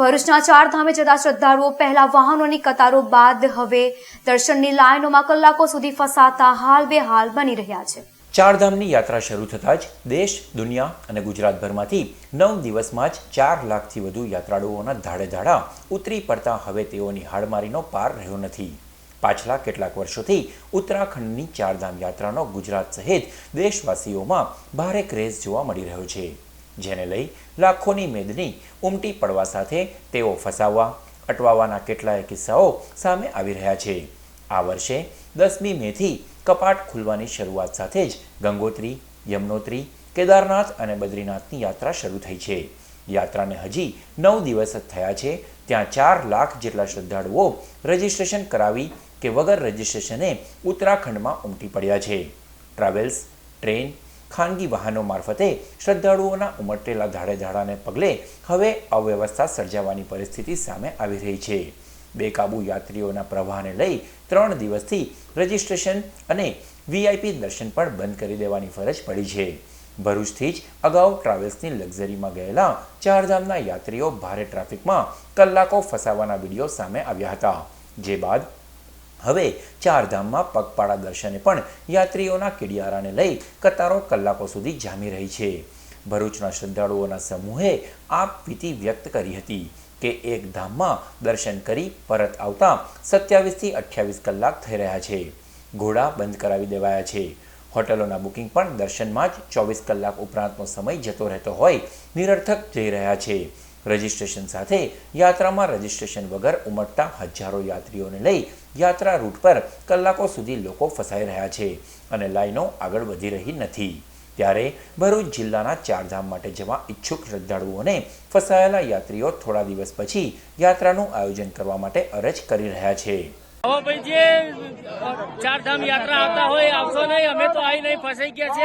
ભરૂચના ચાર ધામે જતા શ્રદ્ધાળુઓ પહેલા વાહનોની કતારો બાદ હવે દર્શનની લાઈનોમાં કલાકો સુધી ફસાતા હાલ બેહાલ બની રહ્યા છે. ચારધામની યાત્રા શરૂ થતાં જ દેશ, દુનિયા અને ગુજરાતભરમાંથી નવ દિવસમાં જ ચાર લાખથી વધુ યાત્રાળુઓના ધાડે ધાડા ઉતરી પડતા હવે તેઓની હાડમારીનો પાર રહ્યો નથી. પાછલા કેટલાક વર્ષોથી ઉત્તરાખંડની ચારધામ યાત્રાનો ગુજરાત સહિત દેશવાસીઓમાં ભારે ક્રેઝ જોવા મળી રહ્યો છે. જેને લઈ લાખોની મેદની ઉમટી પડવા સાથે તેઓ ફસાવવા, અટવાવાના કેટલાય કિસ્સાઓ સામે આવી રહ્યા છે. આ વર્ષે દસમી મેથી કપાટ ખુલવાની શરૂઆત સાથે જ ગંગોત્રી, યમનોત્રી, કેદારનાથ અને બદ્રીનાથની યાત્રા શરૂ થઈ છે. યાત્રાને હજી નવ દિવસ જ થયા છે. ત્યાં ચાર લાખ જેટલા શ્રદ્ધાળુઓ રજીસ્ટ્રેશન કરાવી કે વગર રજીસ્ટ્રેશને ઉત્તરાખંડમાં ઉમટી પડ્યા છે. ટ્રાવેલ્સ, ટ્રેન ખાનગી વાહનો મારફતે શ્રદ્ધાળુઓના ઉમટેલા ધાડેધાડાને પગલે હવે અવ્યવસ્થા સર્જાવાની પરિસ્થિતિ સામે આવી રહી છે. બેકાબુ યાત્રીઓના પ્રવાહને લઈ ત્રણ દિવસથી રજીસ્ટ્રેશન અને વીઆઈપી દર્શન પણ બંધ કરી દેવાની ફરજ પડી છે. ભરૂચથી જ અગાઉ ટ્રાવેલ્સની લક્ઝરીમાં ગયેલા ચારધામના યાત્રીઓ ભારે ટ્રાફિકમાં કલાકો ફસાવાના વીડિયો સામે આવ્યા હતા. જે બાદ હવે ચારધામમાં પગપાળા દર્શને પણ યાત્રીઓના કિડિયારાને લઈ કતારો કલાકો સુધી જામી રહી છે. ભરૂચના શ્રદ્ધાળુઓના સમૂહે આ ભીતિ વ્યક્ત કરી હતી કે એક ધામમાં દર્શન કરી પરત આવતા સત્યાવીસથી અઠ્યાવીસ કલાક થઈ રહ્યા છે. ઘોડા બંધ કરાવી દેવાયા છે. હોટલોના બુકિંગ પણ દર્શનમાં જ ચોવીસ કલાક ઉપરાંતનો સમય જતો રહેતો હોય નિરર્થક જઈ રહ્યા છે. રજિસ્ટ્રેશન સાથે યાત્રામાં રજિસ્ટ્રેશન વગર ઉમટતા હજારો યાત્રીઓને લઈ યાત્રા રૂટ પર કલાકો સુધી લોકો ફસાઈ રહ્યા છે અને લાઈનો આગળ વધી રહી નથી. ત્યારે ભરૂચ જિલ્લાના ચારધામ માટે જવા ઈચ્છુક શ્રદ્ધાળુઓને ફસાયેલા યાત્રીઓ થોડા દિવસ પછી યાત્રાનું આયોજન કરવા માટે અરજ કરી રહ્યા છે. ચારધામ યાત્રા આવતા હોય, આવશો નહીં. અમે તો આવી નહીં ફસાઈ ગયા છે